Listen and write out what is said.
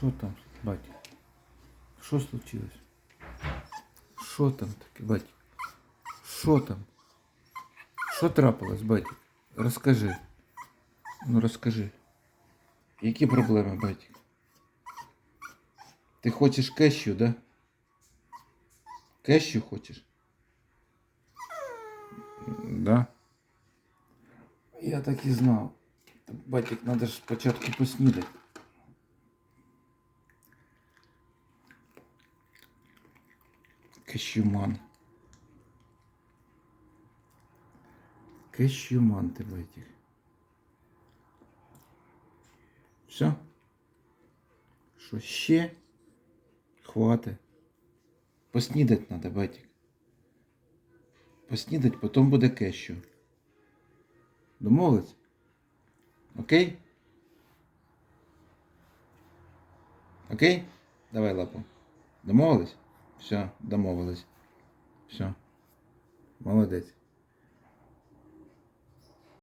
Що там, батя? Що случилось? Що там таке, батя? Що там? Що трапилось, батя? Розкажи. Ну розкажи. Які проблеми, батя? Ти хочеш кещу, да? Кещу хочеш? Да. Я так і знав. Та, Батік, треба ж спочатку поснідати. Кещуман. Кещуман ти, батік. Все? Що ще? Хватить. Поснідати треба, батік. Поснідати, потім буде кещу. Домовились? Окей? Окей? Давай лапу. Домовились? Все, домовились. Все. Молодець.